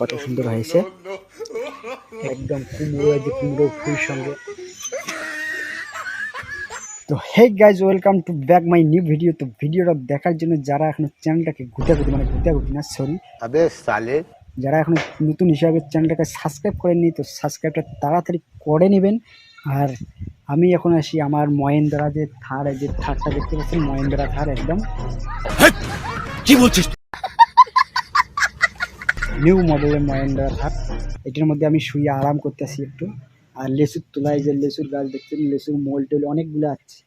কত সুন্দর হয়েছে। একদম কুমড়ো যে কুমড়ো ফুল সঙ্গে। তো hey guys welcome to back my new video তো ভিডিওটা দেখার জন্য যারা এখন চ্যানেলটাকে ঘুরতে ঘুরতে মানে ঘুরতে না সরি সালে। যারা এখন নতুন হিসাবে চ্যানেলটাকে সাবস্ক্রাইব করেননি তো সাবস্ক্রাইবটা তাড়াতাড়ি করে নেবেন। আর আমি এখন আসি আমার মহেন্দ্রা যে থার যে থারটা দেখতে পাচ্ছেন মহেন্দ্রা থার একদম। কি বলছিস নিউ মডেলের মহেন্দ্র হাট এটির মধ্যে আমি শুয়ে আরাম করতেছি একটু। আর লেচুর তোলায় যে লেচুর গাছ দেখছেন লেচুর মোল টোল অনেকগুলো আছে।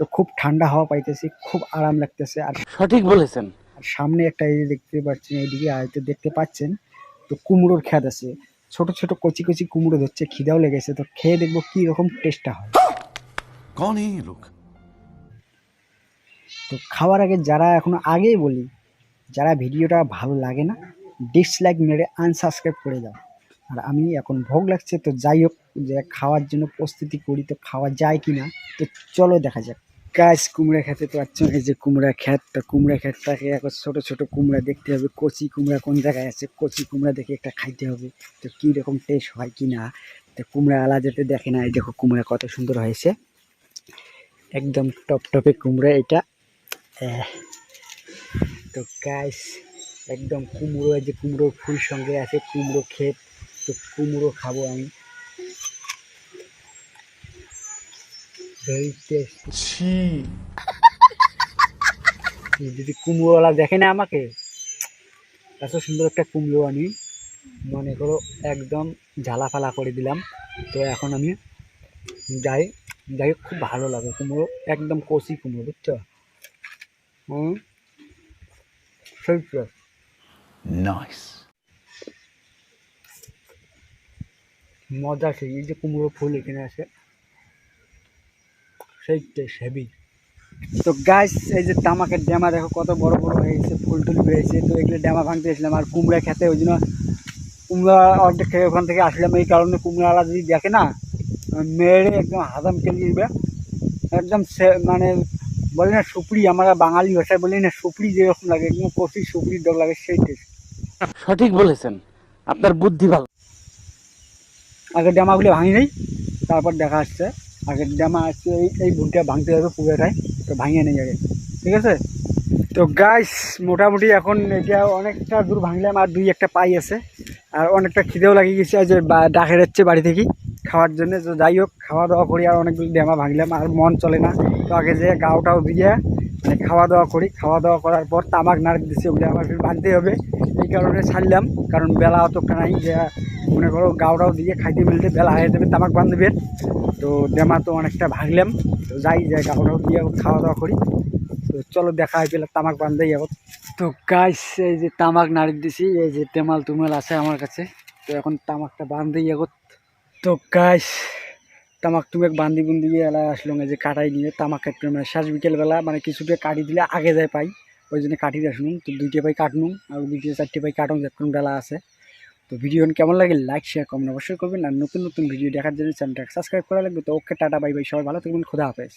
তো খুব ঠান্ডা হাওয়া পাইতেছি খুব আরাম লাগতেছে। আর সঠিক বলেছেন। আর সামনে একটা এই দেখতে পাচ্ছেন এইদিকে হয়তো দেখতে পাচ্ছেন তো কুমড়োর খ্যাত আছে। ছোট ছোট কচি কচি কুমড়ো ধরছে খিদাও লেগেছে। তো খেয়ে দেখব কি রকম টেস্টটা হয়। কোন লোক? তো খাওয়ার আগে যারা এখনও আগেই বলি যারা ভিডিওটা ভালো লাগে না ডিসলাইক মেরে আনসাবস্ক্রাইব করে দাও। আর আমি এখন ভোগ লাগছে, তো যাই হোক, যে খাওয়ার জন্য প্রস্তুতি করি, তো খাওয়া যায় কি না তো চলো দেখা যাক। গাছ কুমড়া খেতে তো পারছ এই যে কুমড়া খ্যাত তো কুমড়া খ্যাতটাকে এখন ছোটো ছোটো কুমড়া দেখতে হবে, কচি কুমড়া কোন জায়গায় আছে, কচি কুমড়া দেখে একটা খাইতে হবে, তো কী রকম টেস্ট হয় কি না তো কুমড়া আলা যেতে দেখে না, এই দেখো কুমড়া কত সুন্দর হয়েছে। একদম টপ টপে কুমড়া এটা। তো গাইস একদম কুমড়ো যে কুমড়ো ফুল সঙ্গে আছে কুমড়ো ক্ষেত। তো কুমড়ো খাব আমি. যদি কুমড়োওয়ালা দেখে না আমাকে এত সুন্দর একটা কুমড়ো আমি মনে করো একদম ঝালা ফালা করে দিলাম। তো এখন আমি যাই যাই খুব ভালো লাগে কুমড়ো একদম কষি কুমড়ো বুঝছ? হুম? সেই নাইস মজা সেই এই যে কুমড়ো ফুল এখানে আছে। সেই হেভি তো গাছ এই যে তামাকের ড্যামা দেখো, কত বড় বড় হয়ে গেছে, ফুল টুল বেড়েছে তো এগুলো ড্যামা ভাঙতে এসলাম আর কুমড়া খেতে ওই জন্য কুমড়া অর্ধেক খেয়ে ওখান থেকে আসলাম। এই কারণে কুমড়াওয়ালা যদি দেখে না মেরে একদম হাজাম খেলে দিবে একদম মানে বলে না সুপড়ি আমরা বাঙালি ভাষায় বলি না সুপড়ি যেরকম লাগে, একদম কষি সুপড়ির ডগ লাগে, সেই টেস্ট সঠিক বলেছেন। আপনার বুদ্ধি ভালো। আগে জামাগুলো ভাঙি নেই, তারপর দেখা আসছে। আগের জামা আসছে এই এই ভুলটা ভাঙতে হবে পুরোটাই তো ভাঙিয়ে নেই আগে। ঠিক আছে? তো গাইস মোটামুটি এখন এটা অনেকটা দূর ভাঙলাম, আর দুই একটা পাই আছে। আর অনেকটা খিদেও লাগিয়ে গেছে যে ডাকে যাচ্ছে বাড়ি থেকে খাওয়ার জন্য। তো যাই হোক খাওয়া দাওয়া করি, আর অনেকগুলো ড্যামা ভাঙলাম, আর মন চলে না। তো আগে যে গাওটাও দিয়ে মানে খাওয়া দাওয়া করি। খাওয়া দাওয়া করার পর তামাক নাড়ক দিচ্ছে ওগুলো আমার বাঁধতে হবে। কারণে ছাড়লাম, কারণ বেলা অতটা নাই, যে মনে করো গাওটাও দিয়ে খাইতে মিলতে বেলা হয়ে যাবে, তামাক বাঁধবেন তো ডেমা তো অনেকটা ভাগলাম, তো যাই, যে গাওটাও দিয়ে খাওয়া দাওয়া করি। তো চলো দেখা হয় পেলে তামাক বান্ধেই এখন। তো গাছ এই যে তামাক নাড়ি দিছি, এই যে তেমাল তুমাল আছে আমার কাছে, তো এখন তামাকটা বান্ধেই এখন। তো গাছ তামাক তুমেক বান্ধি বুন্ধি এলা আসলো, এই যে কাটাই নিয়ে তামাক কাটবে মানে শেষ বিকেলবেলা মানে কিছুটা কাটি দিলে আগে যায় পাই। ওই জন্য কাটি আসুন তো দুইটা পাই কাটনুম আর দুইটা চারটে পাই কাটুন যখন ডালা আছে। তো ভিডিও কেমন লাগে লাইক শেয়ার কমেন্ট অবশ্যই করবেন। আর নতুন নতুন ভিডিও দেখার জন্য চ্যানেলটাকে সাবস্ক্রাইব করা লাগবে। তো ওকে টাটা বাই বাই সবাই ভালো থাকবেন, খোদা হাফেজ।